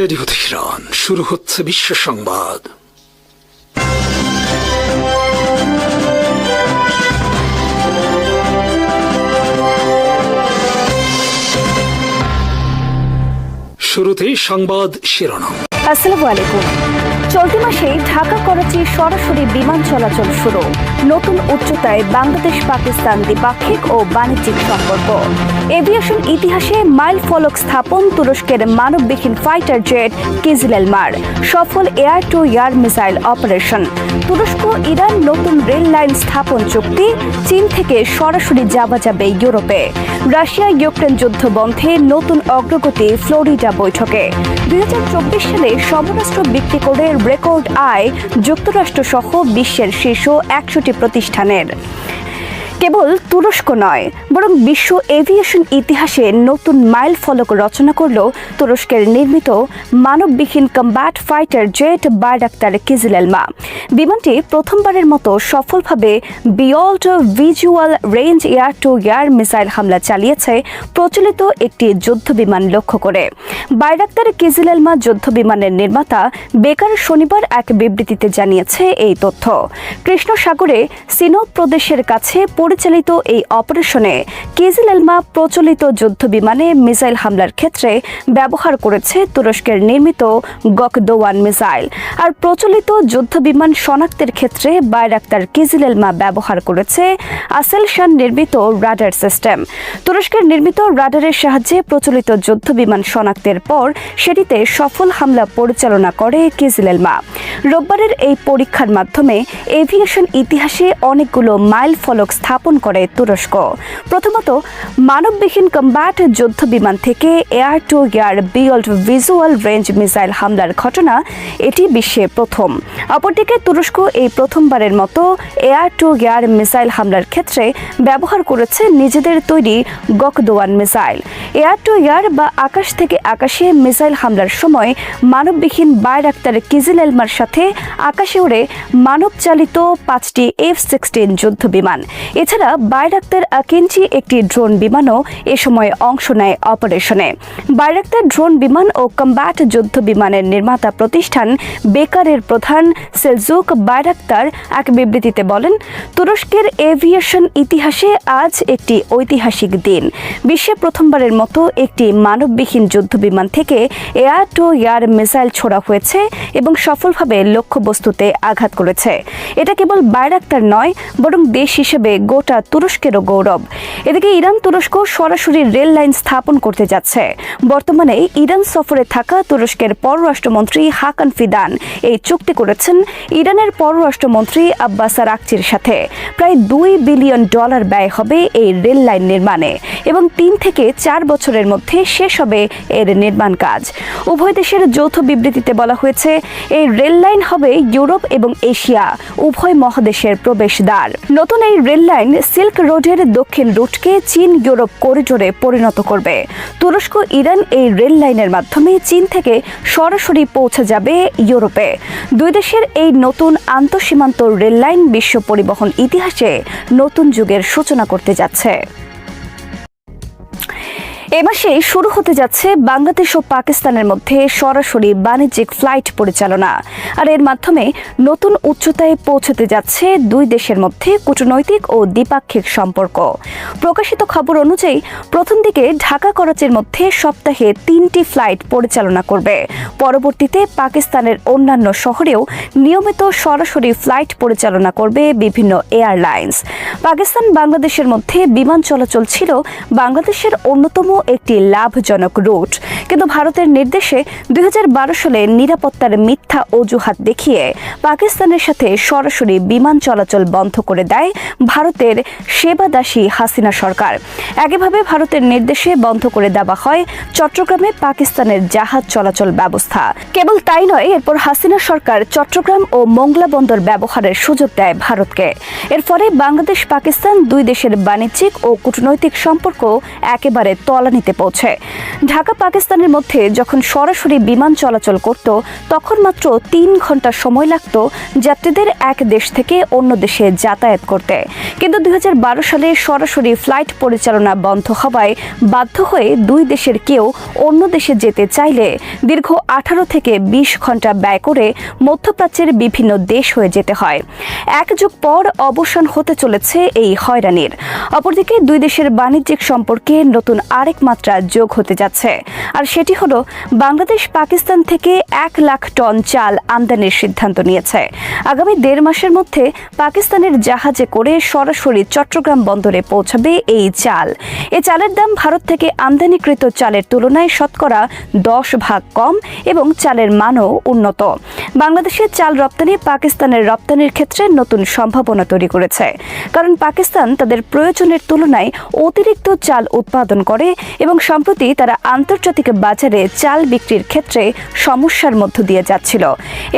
Radio Tehran শুরু হচ্ছে বিশ্ব সংবাদ। শুরুতেই সংবাদ শিরোনাম। আসসালামু আলাইকুম। চলতি মাসে ঢাকা করাচি সরাসরি বিমান চলাচল শুরু। নতুন উচ্চতায় বাংলাদেশ, পাকিস্তান দ্বিপাক্ষিক ও বাণিজ্যিক সম্পর্ক। এভিয়েশন ইতিহাসে মাইল ফলক স্থাপন তুরস্কের মানববিহীন ফাইটার জেট কিজিলেল মার সফল air to air missile operation. তুরস্ক, ইরান নতুন রেল লাইন স্থাপন চুক্তি চীন থেকে সরাসরি যাওয়া যাবে ইউরোপে। রাশিয়া ইউক্রেন যুদ্ধ বন্ধে নতুন অগ্রগতি ফ্লোরিডা বৈঠকে। দুই হাজার চব্বিশ সালে সমরাস্ত্র বিক্রি করে রেকর্ড আয় যুক্তরাষ্ট্র সহ বিশ্বের শীর্ষ একশোটি প্রতিষ্ঠানের। কেবল তুরস্ক নয়, বরং বিশ্ব এভিয়েশন ইতিহাসে নতুন মাইল ফলক রচনা করল তুরস্কের নির্মিত মানববিহীন combat fighter jet Bayraktar Kizilelma. বিমানটি প্রথমবারের মতো সফলভাবে beyond visual range air to air missile হামলা চালিয়েছে প্রচলিত একটি যুদ্ধ বিমান লক্ষ্য করে। বাইরাক্তার কিজিলেলমা যুদ্ধ বিমানের নির্মাতা বেকার শনিবার এক বিবৃতিতে জানিয়েছে এই তথ্য। কৃষ্ণ সাগরে সিনো প্রদেশের কাছে পরিচালিত এই অপারেশনে কেজিলেলমা প্রচলিত যুদ্ধ বিমানে মিসাইল হামলার ক্ষেত্রে ব্যবহার করেছে তুরস্কের নির্মিত গকদোয়ান মিসাইল। আর প্রচলিত যুদ্ধ বিমান শনাক্তের ক্ষেত্রে বাইরাক্তার কেজিলেলমা ব্যবহার করেছে আসেলশান নির্মিত রাডার সিস্টেম। তুরস্কের নির্মিত রাডারের সাহায্যে প্রচলিত যুদ্ধ বিমান শনাক্তের পর সেটিতে সফল হামলা পরিচালনা করে কেজিলেলমা রোববারের এই পরীক্ষার মাধ্যমে এভিয়েশন ইতিহাসে অনেকগুলো মাইল ফলক স্থাপন করে তুরস্ক। প্রথমত, মানববিহীন কম্ব্যাট যুদ্ধ বিমান থেকে air to air beyond visual range missile হামলার ঘটনা, এটি বিশ্বে প্রথম। অপরদিকে, তুরস্ক এই প্রথমবারের মতো এয়ার টু এয়ার মিসাইল হামলার ক্ষেত্রে ব্যবহার করেছে নিজেদের তৈরি Gokdogan missile. Air to air বা আকাশ থেকে আকাশে মিসাইল হামলার সময় মানববিহীন বাইরাক্তার কিজিলেলমার সাথে আকাশে উড়ে মানবচালিত পাঁচটি এফ সিক্সটিন যুদ্ধ বিমান এছাড়া বাইরাক্তার আকিঞ্চি একটি ড্রোন বিমানও এ সময় অংশ নেয় অপারেশনে। বাইরাক্তার ড্রোন বিমান ও কম্ব্যাট যুদ্ধ বিমানের নির্মাতা প্রতিষ্ঠান বেকারের প্রধান সেলজুক বাইরাক্তার এক বিবৃতিতে বলেন, তুরস্কের এভিয়েশন ইতিহাসে আজ একটি ঐতিহাসিক দিন। বিশ্বে প্রথমবারের মতো একটি মানববিহীন যুদ্ধ বিমান থেকে এয়ার টু এয়ার মিসাইল ছোড়া হয়েছে এবং সফলভাবে লক্ষ্যবস্তুতে আঘাত করেছে। এটা কেবল বাইরাক্তার নয়, বরং দেশ হিসেবে গোটা তুরস্কেরও গৌরব। এদিকে ইরান তুরস্ক সরাসরি রেল লাইন স্থাপন করতে যাচ্ছে। বর্তমানে ইরান সফরে থাকা তুরস্কের পররাষ্ট্রমন্ত্রী হাকান ফিদান এই চুক্তি করেছেন ইরানের পররাষ্ট্রমন্ত্রী আব্বাস আরাকচির সাথে। প্রায় দুই বিলিয়ন ডলার ব্যয় হবে এই রেল লাইন নির্মাণে এবং তিন থেকে চার বছরের মধ্যে শেষ হবে এর নির্মাণ কাজ। উভয় দেশের যৌথ বিবৃতিতে বলা হয়েছে, এই রেল লাইন হবে ইউরোপ এবং এশিয়া, উভয় মহাদেশের প্রবেশদ্বার। নতুন এই রেললাইন সিল্ক রোডের দক্ষিণ রুটকে চীন ইউরোপ করিডোরে পরিণত করবে। তুরস্ক, ইরান এই রেল লাইনের মাধ্যমে চীন থেকে সরাসরি পৌঁছে যাবে ইউরোপে। দুই দেশের এই নতুন আন্তঃসীমান্ত রেললাইন বিশ্ব পরিবহন ইতিহাসে নতুন যুগের সূচনা করতে যাচ্ছে। এ মাসেই শুরু হতে যাচ্ছে বাংলাদেশ ও পাকিস্তানের মধ্যে সরাসরি বাণিজ্যিক ফ্লাইট পরিচালনা। আর এর মাধ্যমে নতুন উচ্চতায় পৌঁছতে যাচ্ছে দুই দেশের মধ্যে কূটনৈতিক ও দ্বিপাক্ষিক সম্পর্ক। প্রকাশিত খবর অনুযায়ী, প্রথম দিকে ঢাকা করাচির মধ্যে সপ্তাহে তিনটি ফ্লাইট পরিচালনা করবে। পরবর্তীতে পাকিস্তানের অন্যান্য শহরেও নিয়মিত সরাসরি ফ্লাইট পরিচালনা করবে বিভিন্ন এয়ারলাইন্স। পাকিস্তান বাংলাদেশের মধ্যে বিমান চলাচল ছিল বাংলাদেশের অন্যতম একটি লাভজনক রুট। কিন্তু ভারতের নির্দেশে দুই হাজার বারো সালে নিরাপত্তার মিথ্যা অজুহাত দেখিয়ে পাকিস্তানের সাথে সরাসরি বিমান চলাচল বন্ধ করে দেয় ভারতের সেবাদাসী হাসিনা সরকার। একইভাবে ভারতের নির্দেশে বন্ধ করে দেওয়া হয় চট্টগ্রামে পাকিস্তানের জাহাজ চলাচল ব্যবস্থা। কেবল তাই নয়, এরপর হাসিনা সরকার চট্টগ্রাম ও মোংলা বন্দর ব্যবহারের সুযোগ দেয় ভারতকে। এর ফলে বাংলাদেশ পাকিস্তান দুই দেশের বাণিজ্যিক ও কূটনৈতিক সম্পর্ক একেবারে তলানিতে পৌঁছে। ঢাকা, পাকিস্তানের মধ্যে যখন সরাসরি বিমান চলাচল করত, তখন মাত্র তিন ঘণ্টা সময় লাগত যাত্রীদের এক দেশ থেকে অন্য দেশে যাতায়াত করতে। কিন্তু দুই হাজার বারো সালে সরাসরি ফ্লাইট পরিচালনা বন্ধ হওয়ায় বাধ্য হয়ে দুই দেশের কেউ অন্য দেশে যেতে চাইলে দীর্ঘ আঠারো থেকে বিশ ঘণ্টা ব্যয় করে মধ্যপ্রাচ্যের বিভিন্ন দেশ হয়ে যেতে হয়। এক যুগ পর অবসান হতে চলেছে এই হয়রানির। অপরদিকে দুই দেশের বাণিজ্যিক সম্পর্কে নতুন আরেক মাত্রা যোগ হতে যাচ্ছে। আর সেটি হলো, বাংলাদেশ পাকিস্তান থেকে এক লাখ টন চাল আমদানির সিদ্ধান্ত নিয়েছে। আগামী দেড় মাসের মধ্যে পাকিস্তানের জাহাজে করে সরাসরি চট্টগ্রাম বন্দরে পৌঁছাবে এই চাল। এ চালের দাম ভারত থেকে আমদানিকৃত চালের তুলনায় শতকরা দশ ভাগ কম এবং চালের মানও উন্নত। বাংলাদেশের চাল রপ্তানি পাকিস্তানের রপ্তানির ক্ষেত্রে নতুন সম্ভাবনা তৈরি করেছে। কারণ পাকিস্তান তাদের প্রয়োজনের তুলনায় অতিরিক্ত চাল উৎপাদন করে এবং সম্প্রতি তারা আন্তর্জাতিক বাজারে চাল বিক্রির ক্ষেত্রে সমস্যার মধ্য দিয়ে যাচ্ছিল।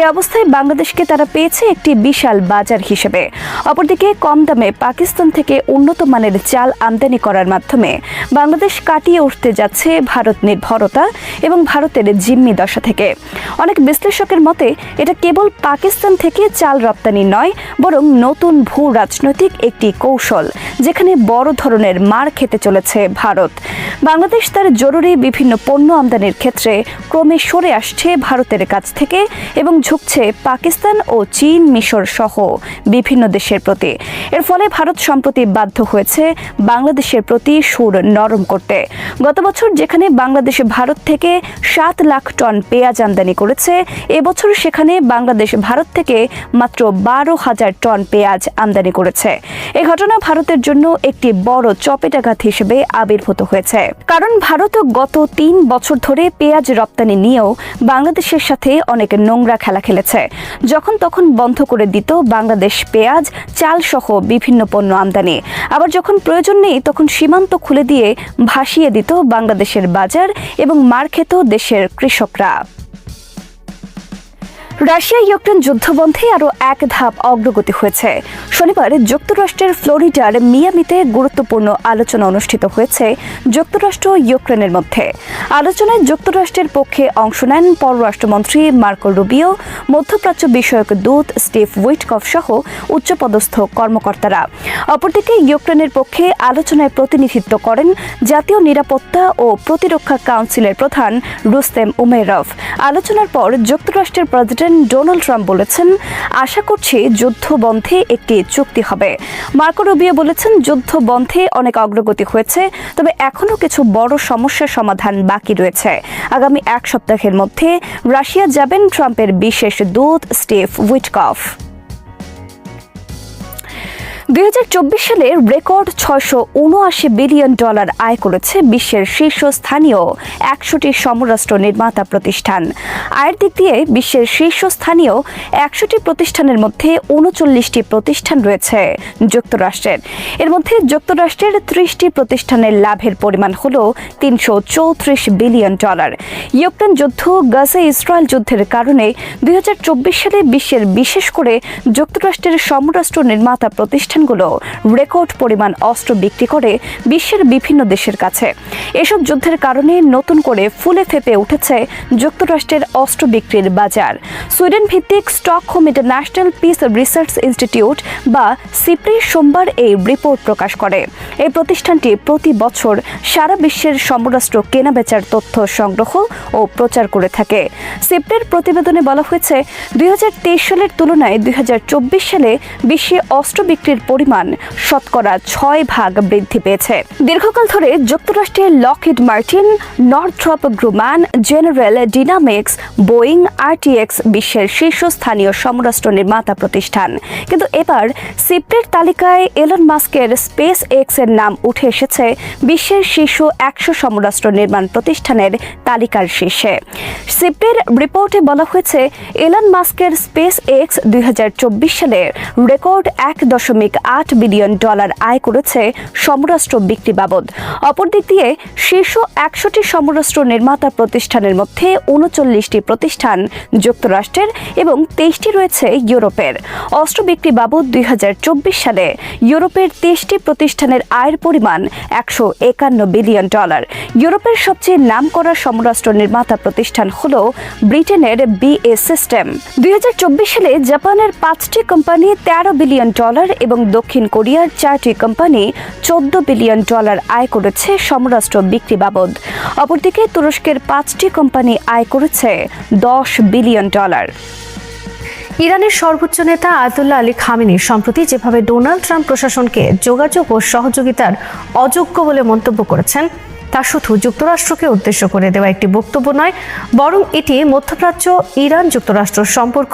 এ অবস্থায় বাংলাদেশকে তারা পেয়েছে একটি বিশাল বাজার হিসেবে। অপরদিকে কম দামে পাকিস্তান থেকে উন্নত মানের চাল আমদানি করার মাধ্যমে বাংলাদেশ কাটিয়ে উঠতে যাচ্ছে ভারত নির্ভরতা এবং ভারতের জিম্মি দশা থেকে। অনেক বিশ্লেষকের মতে, এটা কেবল পাকিস্তান থেকে চাল রপ্তানি নয়, বরং নতুন ভূ রাজনৈতিক একটি কৌশল, যেখানে বড় ধরনের মার খেতে চলেছে ভারত। বাংলাদেশ তার জরুরি বিভিন্ন পণ্য আমদানির ক্ষেত্রে ক্রমে সরে আসছে ভারতের কাছ থেকে এবং ঝুঁকছে পাকিস্তান ও চীন মিশর সহ বিভিন্ন দেশের প্রতি। এর ফলে ভারত সম্প্রতি বাধ্য হয়েছে বাংলাদেশের প্রতি সুর নরম করতে। গত বছর যেখানে বাংলাদেশ ভারত থেকে সাত লাখ টন পেঁয়াজ আমদানি করেছে, এবছর সেখানে বাংলাদেশ ভারত থেকে মাত্র বারো হাজার টন পেঁয়াজ আমদানি করেছে। এ ঘটনা ভারতের জন্য একটি বড় চপেটাঘাত হিসেবে আবির্ভূত হয়েছে। কারণ ভারত গত তিন বছর ধরে পেঁয়াজ রপ্তানি নিয়েও বাংলাদেশের সাথে অনেক নোংরা খেলা খেলেছে। যখন তখন বন্ধ করে দিত বাংলাদেশ পেঁয়াজ চাল সহ বিভিন্ন পণ্য আমদানি। আবার যখন প্রয়োজন নেই, তখন সীমান্ত খুলে দিয়ে ভাসিয়ে দিত বাংলাদেশের বাজার এবং মার খেত দেশের কৃষকরা। রাশিয়া ইউক্রেন যুদ্ধবন্ধে আরও এক ধাপ অগ্রগতি হয়েছে। শনিবার যুক্তরাষ্ট্রের ফ্লোরিডার মিয়ামিতে গুরুত্বপূর্ণ আলোচনা অনুষ্ঠিত হয়েছে যুক্তরাষ্ট্র ইউক্রেনের মধ্যে। আলোচনায় যুক্তরাষ্ট্রের পক্ষে অংশ নেন পররাষ্ট্রমন্ত্রী মার্কো রুবিও, মধ্যপ্রাচ্য বিষয়ক দূত স্টিভ উইটকফ সহ উচ্চপদস্থ কর্মকর্তারা। অপরদিকে ইউক্রেনের পক্ষে আলোচনায় প্রতিনিধিত্ব করেন জাতীয় নিরাপত্তা ও প্রতিরক্ষা কাউন্সিলের প্রধান রুস্তেম উমেরভ। আলোচনার পর যুক্তরাষ্ট্রের প্রেসিডেন্ট ডোনাল্ড ট্রাম্প বলেছেন, আশা করছি যুদ্ধ বন্ধে একটি চুক্তি হবে। মার্কো রুবিও বলেছেন যুদ্ধ বন্ধে অনেক অগ্রগতি হয়েছে, তবে এখনও কিছু বড় সমস্যার সমাধান বাকি রয়েছে। আগামী এক সপ্তাহের মধ্যে রাশিয়া যাবেন ট্রাম্পের বিশেষ দূত স্টিভ উইটকফ। দুই হাজার চব্বিশ সালে রেকর্ড ছয়শো উনআশি বিলিয়ন ডলার আয় করেছে বিশ্বের শীর্ষস্থানীয় একশোটি সমরাষ্ট্র নির্মাতা প্রতিষ্ঠান। আয়ের দিক দিয়ে বিশ্বের শীর্ষস্থানীয় একশোটি প্রতিষ্ঠানের মধ্যে উনচল্লিশটি প্রতিষ্ঠান রয়েছে যুক্তরাষ্ট্রের। এর মধ্যে যুক্তরাষ্ট্রের ত্রিশটি প্রতিষ্ঠানের লাভের পরিমাণ হল তিনশো চৌত্রিশ বিলিয়ন ডলার। ইউক্রেন যুদ্ধ, গাজা, ইসরায়েল যুদ্ধের কারণে দুই হাজার চব্বিশ সালে বিশ্বের বিশেষ করে যুক্তরাষ্ট্রের সমরাষ্ট্র নির্মাতা প্রতিষ্ঠানগুলো রেকর্ড পরিমাণ অস্ত্র বিক্রি করে বিশ্বের বিভিন্ন দেশের কাছে। এসব যুদ্ধের কারণে নতুন করে ফুলে ফেপে উঠেছে যুক্তরাষ্ট্রের অস্ত্র বিক্রির বাজার। সুইডেন ভিত্তিক Stockholm International Peace Research Institute বা সিপ্রি সোমবার এই রিপোর্ট প্রকাশ করে। এই প্রতিষ্ঠানটি প্রতি বছর সারা বিশ্বের সমরাষ্ট্র কেনাবেচার তথ্য সংগ্রহ ও প্রচার করে থাকে। সিপ্রের প্রতিবেদনে বলা হয়েছে, দুই হাজার তেইশ সালের তুলনায় দুই হাজার চব্বিশ সালে বিশ্বে অস্ত্র বিক্রির পরিমাণ শতকরা ছয় ভাগ বৃদ্ধি পেয়েছে। দীর্ঘকাল ধরে যুক্তরাষ্ট্রের Lockheed Martin, Northrop Grumman General Dynamics, Boeing, RTX বিশ্বের শীর্ষস্থানীয় সমরাষ্ট্র নির্মাতা প্রতিষ্ঠান। কিন্তু এবার সিপ্রের তালিকায় এলন মাস্কের স্পেস এক্সের নাম উঠে এসেছে বিশ্বের শীর্ষ একশো সমরাষ্ট্র নির্মাণ প্রতিষ্ঠানের তালিকার শীর্ষে। সিপ্রের রিপোর্টে বলা হয়েছে, এলন মাস্কের স্পেস এক্স দুই হাজার চব্বিশ সালের রেকর্ড এক দশমিক দশমিক আট বিলিয়ন ডলার আয় করেছে সমরাষ্ট্র বিক্রি বাবদ। অপরদিক দিয়ে শীর্ষ একশোটি সমরাষ্ট্র নির্মাতা প্রতিষ্ঠানের মধ্যে উনচল্লিশটি প্রতিষ্ঠান যুক্তরাষ্ট্রের এবং তেইশটি রয়েছে ইউরোপের। অস্ত্র বিক্রি বাবদ দুই হাজার চব্বিশ সালে ইউরোপের তেইশটি প্রতিষ্ঠানের আয়ের পরিমাণ একশো একান্ন বিলিয়ন ডলার। ইউরোপের সবচেয়ে নামকরা সমরাষ্ট্র নির্মাতা প্রতিষ্ঠান হল ব্রিটেনের বিএ সিস্টেম। দুই হাজার চব্বিশ সালে জাপানের পাঁচটি কোম্পানি তেরো বিলিয়ন ডলার এবং দক্ষিণ কোরিয়ার চারটি কোম্পানি চোদ্দ বিলিয়ন ডলার আয় করেছে সমরাষ্ট্র বিক্রি বাবদ। অপরদিকে তুরস্কের পাঁচটি কোম্পানি আয় করেছে দশ বিলিয়ন ডলার। ইরানের সর্বোচ্চ নেতা আয়তুল্লাহ আলী খামিনি সম্প্রতি যেভাবে ডোনাল্ড ট্রাম্প প্রশাসনকে যোগাযোগ ও সহযোগিতার অযোগ্য বলে মন্তব্য করেছেন তা শুধু যুক্তরাষ্ট্রকে উদ্দেশ্য করে দেওয়া একটি বক্তব্য নয়, বরং এটি মধ্যপ্রাচ্য ইরান যুক্তরাষ্ট্র সম্পর্ক,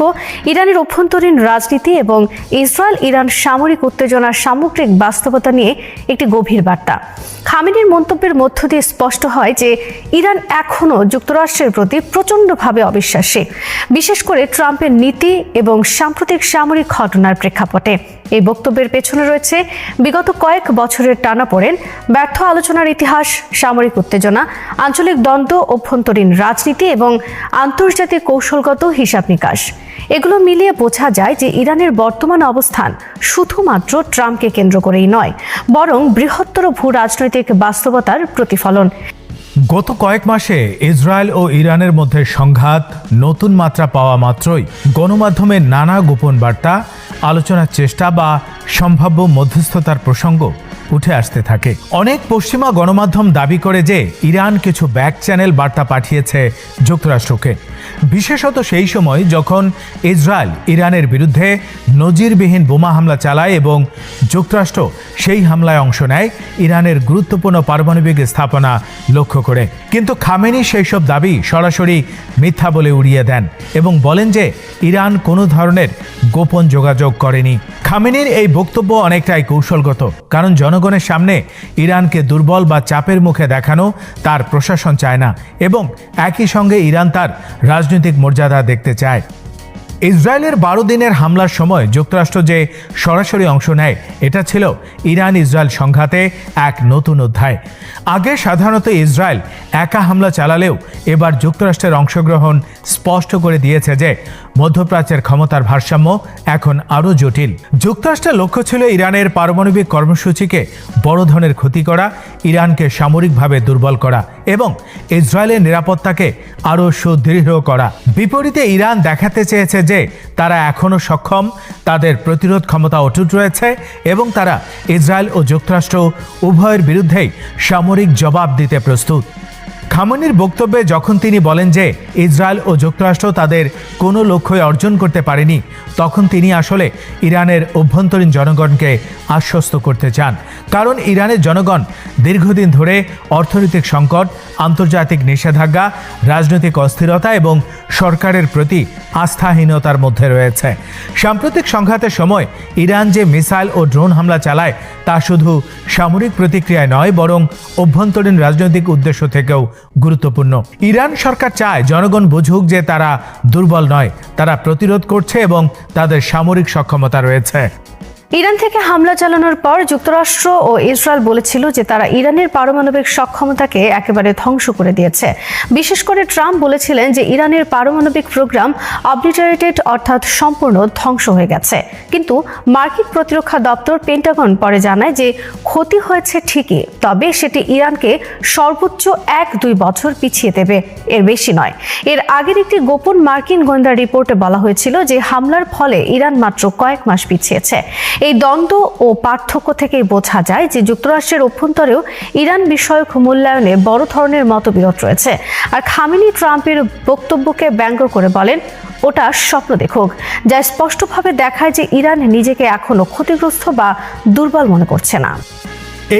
ইরানের অভ্যন্তরীণ রাজনীতি এবং ইসরায়েল ইরান সামরিক উত্তেজনার সামগ্রিক বাস্তবতা নিয়ে একটি গভীর বার্তা। খামেনির মন্তব্যের মধ্য দিয়ে স্পষ্ট হয় যে, ইরান এখনও যুক্তরাষ্ট্রের প্রতি প্রচণ্ডভাবে অবিশ্বাসী, বিশেষ করে ট্রাম্পের নীতি এবং সাম্প্রতিক সামরিক ঘটনার প্রেক্ষাপটে। এই বক্তব্যের পেছনে রয়েছে, বিগত কয়েক বছরের টানাপোড়েন ব্যর্থ আলোচনার ইতিহাস সামরিক উত্তেজনা, আঞ্চলিক দ্বন্দ্ব, অভ্যন্তরীণ রাজনীতি এবং আন্তর্জাতিক কৌশলগত হিসাব নিকাশ। এগুলো মিলিয়ে বোঝা যায় যে ইরানের বর্তমান অবস্থান শুধুমাত্র ট্রাম্পকে কেন্দ্র করেই নয়, বরং বৃহত্তর ভূ রাজনৈতিক বাস্তবতার প্রতিফলন। গত কয়েক মাসে ইসরায়েল ও ইরানের মধ্যে সংঘাত, নতুন মাত্রা পাওয়া মাত্রই গণমাধ্যমে নানা গোপন বার্তা, আলোচনার চেষ্টা বা সম্ভাব্য মধ্যস্থতার প্রসঙ্গ উঠে আসতে থাকে। অনেক পশ্চিমা গণমাধ্যম দাবি করে যে ইরান কিছু ব্যাক চ্যানেল বার্তা পাঠিয়েছে যুক্তরাষ্ট্রকে। বিশেষত সেই সময় যখন ইসরায়েল ইরানের বিরুদ্ধে নজিরবিহীন বোমা হামলা চালায় এবং যুক্তরাষ্ট্র সেই হামলায় অংশ নেয়, ইরানের গুরুত্বপূর্ণ পারমাণবিক স্থাপনা লক্ষ্য করে। কিন্তু খামেনি সেই সব দাবি সরাসরি মিথ্যা বলে উড়িয়ে দেন এবং বলেন যে ইরান কোনো ধরনের গোপন যোগাযোগ করেনি। খামেনির এই বক্তব্য অনেকটাই কৌশলগত, কারণ জনগণের সামনে ইরানকে দুর্বল বা চাপের মুখে দেখানো তার প্রশাসন চায় না এবং একই সঙ্গে ইরান তার রাজনৈতিক মর্যাদা দেখতে চায়। ইসরায়েলের বারো দিনের হামলার সময় যুক্তরাষ্ট্র যে সরাসরি অংশ নেয়, এটা ছিল ইরান ইসরায়েল সংঘাতে এক নতুন অধ্যায়। আগে সাধারণত ইসরায়েল একা হামলা চালালেও এবার যুক্তরাষ্ট্রের অংশগ্রহণ স্পষ্ট করে দিয়েছে যে মধ্যপ্রাচ্যের ক্ষমতার ভারসাম্য এখন আরও জটিল। যুক্তরাষ্ট্রের লক্ষ্য ছিল ইরানের পারমাণবিক কর্মসূচিকে বড় ধরনের ক্ষতি করা, ইরানকে সামরিকভাবে দুর্বল করা এবং ইসরায়েলের নিরাপত্তাকে আরও সুদৃঢ় করা। বিপরীতে ইরান দেখাতে চেয়েছে যে তারা এখনও সক্ষম, তাদের প্রতিরোধ ক্ষমতা অটুট রয়েছে এবং তারা ইসরায়েল ও যুক্তরাষ্ট্র উভয়ের বিরুদ্ধেই সামরিক জবাব দিতে প্রস্তুত। খামনির বক্তব্যে যখন তিনি বলেন যে ইসরায়েল ও যুক্তরাষ্ট্র তাদের কোনো লক্ষ্যই অর্জন করতে পারেনি, তখন তিনি আসলে ইরানের অভ্যন্তরীণ জনগণকে আশ্বস্ত করতে চান। কারণ ইরানের জনগণ দীর্ঘদিন ধরে অর্থনৈতিক সংকট, আন্তর্জাতিক নিষেধাজ্ঞা, রাজনৈতিক অস্থিরতা এবং সরকারের প্রতি আস্থাহীনতার মধ্যে রয়েছে। সাম্প্রতিক সংঘাতের সময় ইরান যে মিসাইল ও ড্রোন হামলা চালায়, তা শুধু সামরিক প্রতিক্রিয়ায় নয়, বরং অভ্যন্তরীণ রাজনৈতিক উদ্দেশ্য থেকেও গুরুত্বপূর্ণ। ইরান সরকার চায় জনগণ বুঝুক যে তারা দুর্বল নয়, তারা প্রতিরোধ করছে এবং তাদের সামরিক সক্ষমতা রয়েছে। ইরান থেকে হামলা চালানোর পর যুক্তরাষ্ট্র ও ইসরায়েল বলেছিল যে তারা ইরানের পারমাণবিক সক্ষমতাকে একেবারে ধ্বংস করে দিয়েছে। বিশেষ করে ট্রাম্প বলেছিলেন যে ইরানের পারমাণবিক প্রোগ্রাম অবলিটারেটেড অর্থাৎ সম্পূর্ণ ধ্বংস হয়ে গেছে। কিন্তু মার্কিন প্রতিরক্ষা দপ্তর পেন্টাগন পরে জানায় যে ক্ষতি হয়েছে ঠিকই, তবে সেটি ইরানকে সর্বোচ্চ এক দুই বছর পিছিয়ে দেবে, এর বেশি নয়। এর আগের একটি গোপন মার্কিন গোয়েন্দা রিপোর্টে বলা হয়েছিল যে হামলার ফলে ইরান মাত্র কয়েক মাস পিছিয়েছে। এই দ্বন্দ্ব ও পার্থক্য থেকেই বোঝা যায় যে যুক্তরাষ্ট্রের অভ্যন্তরেও ইরান বিষয়ক মূল্যায়নে বড় ধরনের মতবিরোধ রয়েছে। আর খামিনি ট্রাম্পের বক্তব্যকে ব্যঙ্গ করে বলেন, ওটা স্বপ্ন দেখুক। যা স্পষ্টভাবে দেখায় যে ইরান নিজেকে এখনও ক্ষতিগ্রস্ত বা দুর্বল মনে করছে না।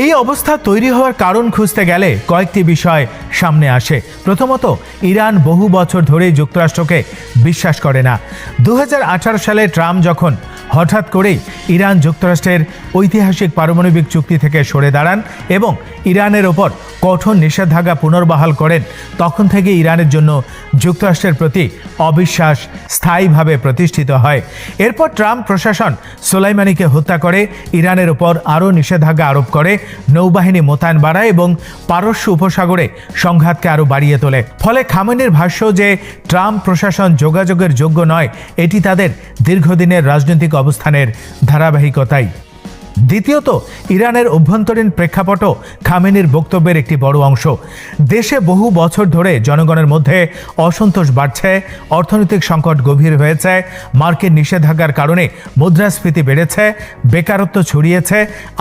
এই অবস্থা তৈরি হওয়ার কারণ খুঁজতে গেলে কয়েকটি বিষয় সামনে আসে। প্রথমত, ইরান বহু বছর ধরে যুক্তরাষ্ট্রকে বিশ্বাস করে না। দু হাজার আঠারো সালে ট্রাম্প যখন হঠাৎ করেই ইরান যুক্তরাষ্ট্রের ঐতিহাসিক পারমাণবিক চুক্তি থেকে সরে দাঁড়ান এবং ইরানের ওপর কঠোর নিষেধাজ্ঞা পুনর্বহাল করেন। তখন থেকে ইরানের জন্য যুক্তরাষ্ট্রের প্রতি অবিশ্বাস স্থায়ীভাবে প্রতিষ্ঠিত হয়। এরপর ট্রাম্প প্রশাসন সোলাইমানিকে হত্যা করে, ইরানের ওপর আরও নিষেধাজ্ঞা আরোপ করে, নৌবাহিনী মোতায়েন বাড়ায় এবং পারস্য উপসাগরে সংঘাতকে আরও বাড়িয়ে তোলে। ফলে খামেনির ভাষ্য যে, ট্রাম্প প্রশাসন যোগাযোগের যোগ্য নয়, এটি তাদের দীর্ঘদিনের রাজনৈতিক অবস্থানের ধারাবাহিকতাই। দ্বিতীয়ত, ইরানের অভ্যন্তরীণ প্রেক্ষাপটও খামেনির বক্তব্যের একটি বড় অংশ। দেশে বহু বছর ধরে জনগণের মধ্যে অসন্তোষ বাড়ছে, অর্থনৈতিক সংকট গভীর হয়েছে, মার্কিন নিষেধাজ্ঞার কারণে মুদ্রাস্ফীতি বেড়েছে, বেকারত্ব ছড়িয়েছে,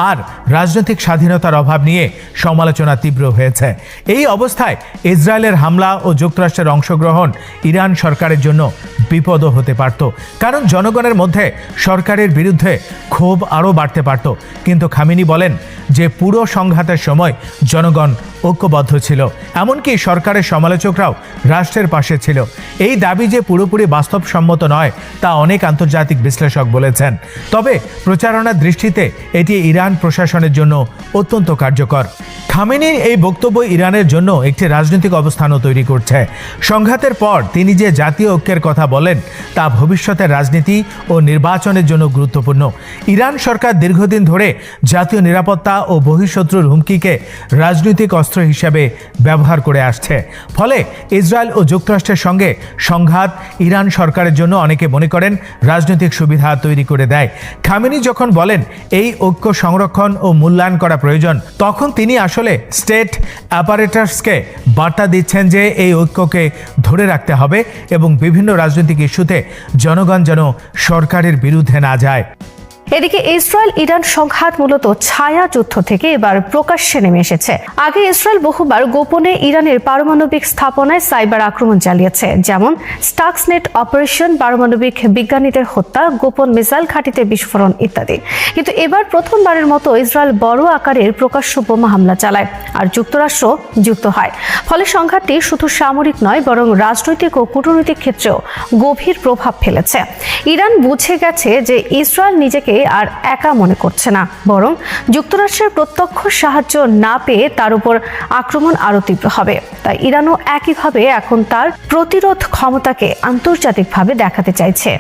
আর রাজনৈতিক স্বাধীনতার অভাব নিয়ে সমালোচনা তীব্র হয়েছে। এই অবস্থায় ইসরায়েলের হামলা ও যুক্তরাষ্ট্রের অংশগ্রহণ ইরান সরকারের জন্য বিপদও হতে পারত। কারণ জনগণের মধ্যে সরকারের বিরুদ্ধে ক্ষোভ আরও বাড়তে পারত। কিন্তু খামিনি বলেন যে পুরো সংঘাতের সময় জনগণ ঐক্যবদ্ধ ছিল। এমনকি সরকারের সমালোচকরাও রাষ্ট্রের পাশে ছিল। এই দাবি যে পুরোপুরি বাস্তবসম্মত নয়, তা অনেক আন্তর্জাতিক বিশ্লেষক বলেছেন। তবে প্রচারণার দৃষ্টিতে এটি ইরান প্রশাসনের জন্য অত্যন্ত কার্যকর। খামেনির এই বক্তব্য ইরানের জন্য একটি রাজনৈতিক অবস্থানও তৈরি করছে। সংঘাতের পর তিনি যে জাতীয় ঐক্যের কথা বলেন, তা ভবিষ্যতের রাজনীতি ও নির্বাচনের জন্য গুরুত্বপূর্ণ। ইরান সরকার দীর্ঘদিন ধরে জাতীয় নিরাপত্তা ও বহিঃশত্রুর হুমকিকে রাজনৈতিক অস্ত্র হিসেবে ব্যবহার করে আসছে। ফলে ইসরায়েল ও যুক্তরাষ্ট্রের সঙ্গে সংঘাত ইরান সরকারের জন্য অনেকে মনে করেন রাজনৈতিক সুবিধা তৈরি করে দেয়। খামেনি যখন বলেন এই ঐক্য সংরক্ষণ ও মূল্যায়ন করা প্রয়োজন, তখন তিনি আসলে স্টেট অ্যাপারেটার্সকে বার্তা দিচ্ছেন যে এই ঐক্যকে ধরে রাখতে হবে এবং বিভিন্ন রাজনৈতিক ইস্যুতে জনগণ যেন সরকারের বিরুদ্ধে না যায়। এদিকে ইসরায়েল ইরান সংঘাত মূলত ছায়া যুদ্ধ থেকে এবার প্রকাশ্যে নেমে এসেছে। আগে ইসরায়েল বহুবার গোপনে ইরানের পারমাণবিক স্থাপনায় সাইবার আক্রমণ চালিয়েছে, যেমন স্টাক্সনেট অপারেশন, পারমাণবিক বিজ্ঞানীদের হত্যা, গোপন মিসাইল ঘাঁটিতে বিস্ফোরণ ইত্যাদি। কিন্তু এবার প্রথমবারের মতো ইসরায়েল বড় আকারের প্রকাশ্য বোমা হামলা চালায় আর যুক্তরাষ্ট্র যুক্ত হয়। ফলে সংঘাতটি শুধু সামরিক নয়, বরং রাজনৈতিক ও কূটনৈতিক ক্ষেত্রেও গভীর প্রভাব ফেলেছে। ইরান বুঝে গেছে যে ইসরায়েল নিজেকে আর একা মনে করছে না, বরং যুক্তরাষ্ট্রের প্রত্যক্ষ সাহায্য না পেয়ে তার উপর আক্রমণ আরও তীব্র হবে। তাই ইরানও একইভাবে এখন তার প্রতিরোধ ক্ষমতাকে আন্তর্জাতিকভাবে দেখাতে চাইছে।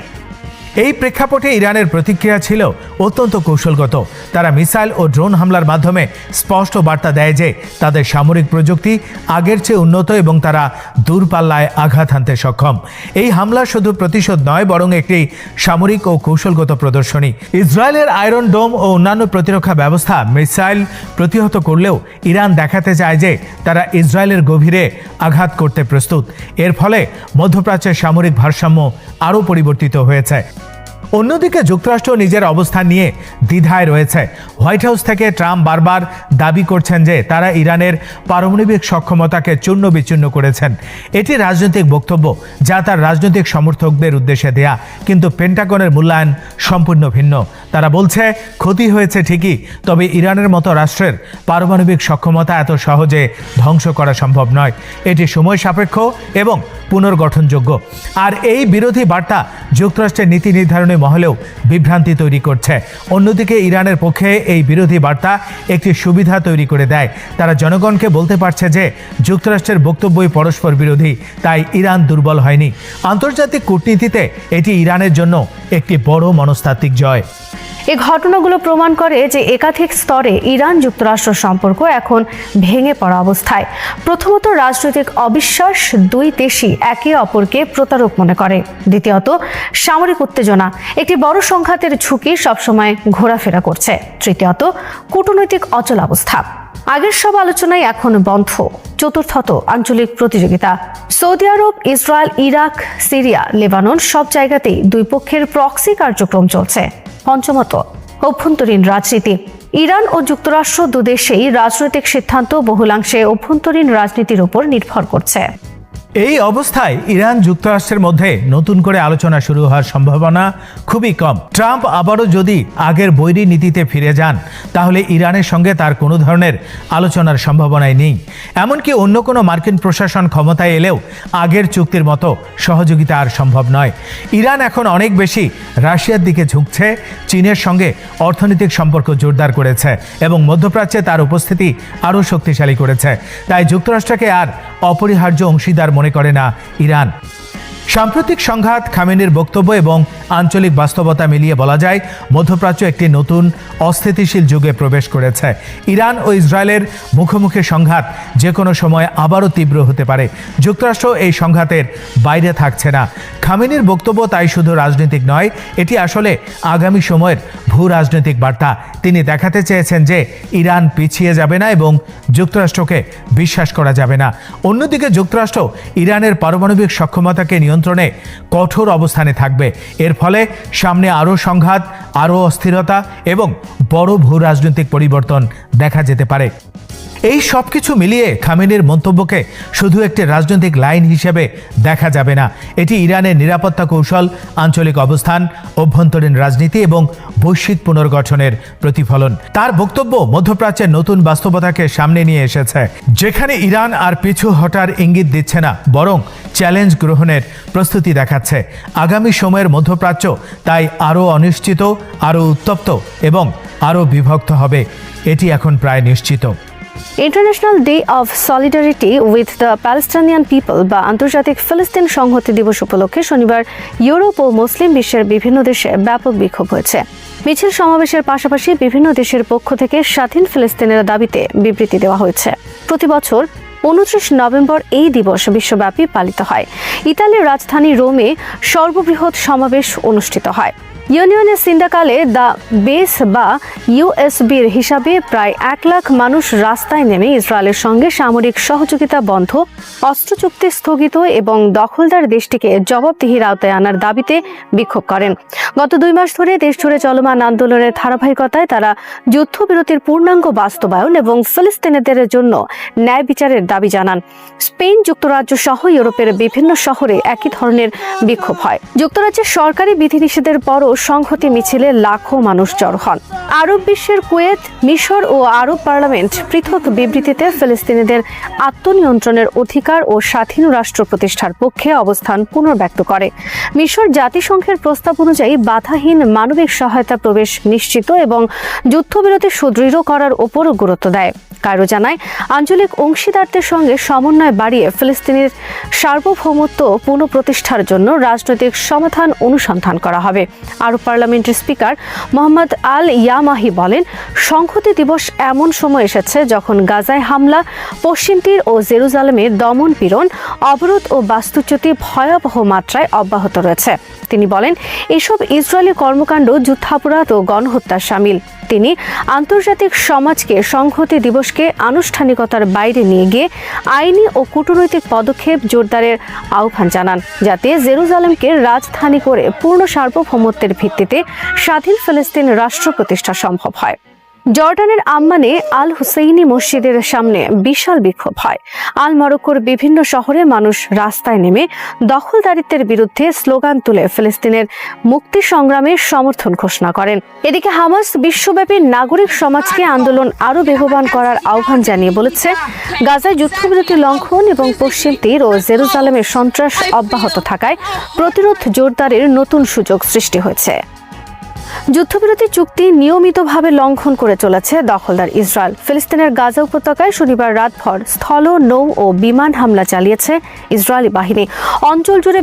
এই প্রেক্ষাপটে ইরানের প্রতিক্রিয়া ছিল অত্যন্ত কৌশলগত। তারা মিসাইল ও ড্রোন হামলার মাধ্যমে স্পষ্ট বার্তা দেয় যে তাদের সামরিক প্রযুক্তি আগের চেয়ে উন্নত এবং তারা দূরপাল্লায় আঘাত হানতে সক্ষম। এই হামলা শুধু প্রতিশোধ নয়, বরং একটি সামরিক ও কৌশলগত প্রদর্শনী। ইসরায়েলের আয়রন ডোম ও অন্যান্য প্রতিরক্ষা ব্যবস্থা মিসাইল প্রতিহত করলেও ইরান দেখাতে চায় যে তারা ইসরায়েলের গভীরে আঘাত করতে প্রস্তুত। এর ফলে মধ্যপ্রাচ্যের সামরিক ভারসাম্য আরও পরিবর্তিত হয়েছে। অন্যদিকে যুক্তরাষ্ট্র নিজের অবস্থান নিয়ে দ্বিধায় রয়েছে। হোয়াইট হাউস থেকে ট্রাম্প বারবার দাবি করছেন যে তারা ইরানের পারমাণবিক সক্ষমতাকে চূর্ণ বিচ্ছিন্ন করেছেন। এটি রাজনৈতিক বক্তব্য যা তার রাজনৈতিক সমর্থকদের উদ্দেশ্যে দেয়া। কিন্তু পেন্টাগনের মূল্যায়ন সম্পূর্ণ ভিন্ন। তারা বলছে, ক্ষতি হয়েছে ঠিকই, তবে ইরানের মতো রাষ্ট্রের পারমাণবিক সক্ষমতা এত সহজে ধ্বংস করা সম্ভব নয়। এটি সময় সাপেক্ষ এবং পুনর্গঠনযোগ্য। আর এই বিরোধী বার্তা যুক্তরাষ্ট্রের নীতি নির্ধারণী মহলেও বিভ্রান্তি তৈরি করছে। অন্যদিকে ইরানের পক্ষে এই বিরোধী বার্তা একটি সুবিধা তৈরি করে দেয়। তারা জনগণকে বলতে পারছে যে, যুক্তরাষ্ট্রের বক্তব্যই পরস্পর বিরোধী, তাই ইরান দুর্বল হয়নি। আন্তর্জাতিক কূটনীতিতে এটি ইরানের জন্য একটি বড় মনস্তাত্ত্বিক জয়। এই ঘটনাগুলো প্রমাণ করে যে একাধিক স্তরে ইরান যুক্তরাষ্ট্র সম্পর্ক এখন ভেঙে পড়া অবস্থায়। প্রথমত রাজনৈতিক অবিশ্বাস, দুই দেশই একে অপরকে প্রতারক মনে করে। দ্বিতীয়ত, সামরিক উত্তেজনা, একটি বড় সংঘাতের ঝুঁকি সবসময় ঘোরাফেরা করছে। তৃতীয়ত, কূটনৈতিক অচল অবস্থা আগের সব আলোচনাই এখন বন্ধ। চতুর্থত আঞ্চলিক প্রতিযোগিতা। Saudi Arab, Israel, Iraq, Syria, Lebanon সব জায়গাতেই দুই পক্ষের প্রক্সি কার্যক্রম চলছে। পঞ্চমত, অভ্যন্তরীণ রাজনীতি। ইরান ও যুক্তরাষ্ট্র দুদেশেই রাজনৈতিক সিদ্ধান্ত বহুলাংশে অভ্যন্তরীণ রাজনীতির উপর নির্ভর করছে। এই অবস্থায় ইরান যুক্তরাষ্ট্রের মধ্যে নতুন করে আলোচনা শুরু হওয়ার সম্ভাবনা খুবই কম। ট্রাম্প আবারও যদি আগের বৈরী নীতিতে ফিরে যান, তাহলে ইরানের সঙ্গে তার কোনো ধরনের আলোচনার সম্ভাবনাই নেই। এমনকি অন্য কোনো মার্কিন প্রশাসন ক্ষমতায় এলেও আগের চুক্তির মতো সহযোগিতা আর সম্ভব নয়। ইরান এখন অনেক বেশি রাশিয়ার দিকে ঝুঁকছে, চীনের সঙ্গে অর্থনৈতিক সম্পর্ক জোরদার করেছে এবং মধ্যপ্রাচ্যে তার উপস্থিতি আরও শক্তিশালী করেছে। তাই যুক্তরাষ্ট্রকে আর অপরিহার্য অংশীদার মনে করে না। ইরান সাম্প্রতিক সংঘাত, খামেনির বক্তব্য এবং আঞ্চলিক বাস্তবতা মিলিয়ে বলা যায়, মধ্যপ্রাচ্য একটি নতুন অস্থিতিশীল যুগে প্রবেশ করেছে। ইরান ও ইসরায়েলের মুখোমুখি সংঘাত যে কোনো সময় আবারও তীব্র হতে পারে। যুক্তরাষ্ট্র এই সংঘাতের বাইরে থাকছে না। খামেনির বক্তব্য তাই শুধু রাজনৈতিক নয়, এটি আসলে আগামী সময়ের ভূ রাজনৈতিক বার্তা। তিনি দেখাতে চেয়েছেন যে, ইরান পিছিয়ে যাবে না এবং যুক্তরাষ্ট্রকে বিশ্বাস করা যাবে না। অন্যদিকে যুক্তরাষ্ট্র ইরানের পারমাণবিক সক্ষমতাকে নিয়ন্ত্রণে কঠোর অবস্থানে থাকবে। এর ফলে সামনে আরও সংঘাত, আরও অস্থিরতা এবং বড় ভূ রাজনৈতিক পরিবর্তন দেখা যেতে পারে। এই সব কিছু মিলিয়ে খামেনির মন্তব্যকে শুধু একটি রাজনৈতিক লাইন হিসেবে দেখা যাবে না। এটি ইরানের নিরাপত্তা কৌশল, আঞ্চলিক অবস্থান, অভ্যন্তরীণ রাজনীতি এবং বৈশ্বিক পুনর্গঠনের প্রতিফলন। তার বক্তব্য মধ্যপ্রাচ্যের নতুন বাস্তবতাকে সামনে নিয়ে এসেছে। যেখানে ইরান আর পিছু হটার ইঙ্গিত দিচ্ছে না, বরং চ্যালেঞ্জ গ্রহণের প্রস্তুতি দেখাচ্ছে। আগামী সময়ের মধ্যপ্রাচ্য তাই আরও অনিশ্চিত, আরও উত্তপ্ত এবং আরও বিভক্ত হবে। এটি এখন প্রায় নিশ্চিত। International Day of Solidarity with the Palestinian People বা আন্তর্জাতিক ফিলিস্তিন সংহতি দিবস উপলক্ষে শনিবার ইউরোপ ও মুসলিম বিশ্বের বিভিন্ন দেশে ব্যাপক বিক্ষোভ হয়েছে। মিছিল সমাবেশের পাশাপাশি বিভিন্ন দেশের পক্ষ থেকে স্বাধীন ফিলিস্তিনের দাবিতে বিবৃতি দেওয়া হয়েছে। প্রতি বছর উনত্রিশ নভেম্বর এই দিবস বিশ্বব্যাপী পালিত হয়। ইতালির রাজধানী রোমে সর্ববৃহৎ সমাবেশ অনুষ্ঠিত হয়। ইউনিয়নের সিন্ডাকালে দ্য বেস বা ইউএসবির হিসাবে প্রায় এক লাখ মানুষ রাস্তায় নেমে ইসরায়েলের সঙ্গে সামরিক সহযোগিতা বন্ধ, অস্ত্র চুক্তি স্থগিত এবং দখলদার দেশটিকে জবাবদিহির আওতায় আনার দাবিতে বিক্ষোভ করেন। গত দুই মাস ধরে দেশ জুড়ে চলমান আন্দোলনের ধারাবাহিকতায় তারা যুদ্ধবিরতির পূর্ণাঙ্গ বাস্তবায়ন এবং ফিলিস্তিনিদের জন্য ন্যায় বিচারের দাবি জানান। স্পেন যুক্তরাজ্য সহ ইউরোপের বিভিন্ন শহরে একই ধরনের বিক্ষোভ হয়। যুক্তরাজ্যের সরকারি বিধিনিষেধের পরও সংহতি মিছিলে লাখো মানুষ জড়ো হন। আরব বিশ্বের কুয়েত, মিশর ও আরব পার্লামেন্ট পৃথক বিবৃতিতে ফিলিস্তিনিদের আত্মনিয়ন্ত্রণের অধিকার ও স্বাধীন রাষ্ট্র প্রতিষ্ঠার পক্ষে অবস্থান পুনর্ব্যক্ত করে। মিশর জাতিসংঘের প্রস্তাব অনুযায়ী বাধাহীন মানবিক সহায়তা প্রবেশ নিশ্চিত এবং যুদ্ধবিরতি সুদৃঢ় করার ওপরও গুরুত্ব দেয়। কায়রো জানায়, আঞ্চলিক অংশীদারদের সঙ্গে সমন্বয় বাড়িয়ে ফিলিস্তিনের সার্বভৌমত্ব পুনঃপ্রতিষ্ঠার জন্য রাজনৈতিক সমাধান অনুসন্ধান করা হবে। আরব পার্লামেন্টের স্পিকার মোহাম্মদ আল ইয়ামাহি বলেন, সংহতি দিবস এমন সময় এসেছে যখন গাজায় হামলা, পশ্চিম তীর ও জেরুজালেমের দমন পীড়ন, অবরোধ ও বাস্তুচ্যুতি ভয়াবহ মাত্রায় অব্যাহত রয়েছে। তিনি বলেন, এসব ইসরায়েলি কর্মকাণ্ড যুদ্ধাপরাধ ও গণহত্যার সামিল। তিনি আন্তর্জাতিক সমাজকে সংহতি দিবসকে আনুষ্ঠানিকতার বাইরে নিয়ে গিয়ে আইনি ও কূটনৈতিক পদক্ষেপ জোরদারের আহ্বান জানান, যাতে জেরুজালেমকে রাজধানী করে পূর্ণ সার্বভৌমত্বের ভিত্তিতে স্বাধীন ফিলিস্তিন রাষ্ট্র প্রতিষ্ঠা সম্ভব হয়। জর্ডানের আম্মানে আল হুসেইনি মসজিদের সামনে বিশাল বিক্ষোভ হয়। আল মরক্কোর বিভিন্ন শহরে মানুষ রাস্তায় নেমে দখলদারিত্বের বিরুদ্ধে স্লোগান তুলে ফিলিস্তিনের মুক্তি সংগ্রামের সমর্থন ঘোষণা করেন। এদিকে হামাস বিশ্বব্যাপী নাগরিক সমাজকে আন্দোলন আরও বেহবান করার আহ্বান জানিয়ে বলেছে, গাজায় যুদ্ধবিরতি লঙ্ঘন এবং পশ্চিম তীর ও জেরুজালেমের সন্ত্রাস অব্যাহত থাকায় প্রতিরোধ জোরদারের নতুন সুযোগ সৃষ্টি হয়েছে। যুদ্ধবিরতি চুক্তি নিয়মিতভাবে লঙ্ঘন করে চলেছে দখলদার ইসরায়েল। ফিলিস্তিনের গাজা উপত্যকায় শনিবার রাতভর স্থল, নৌ ও বিমান হামলা চালিয়েছে ইসরায়েলি বাহিনী। অঞ্চল জুড়ে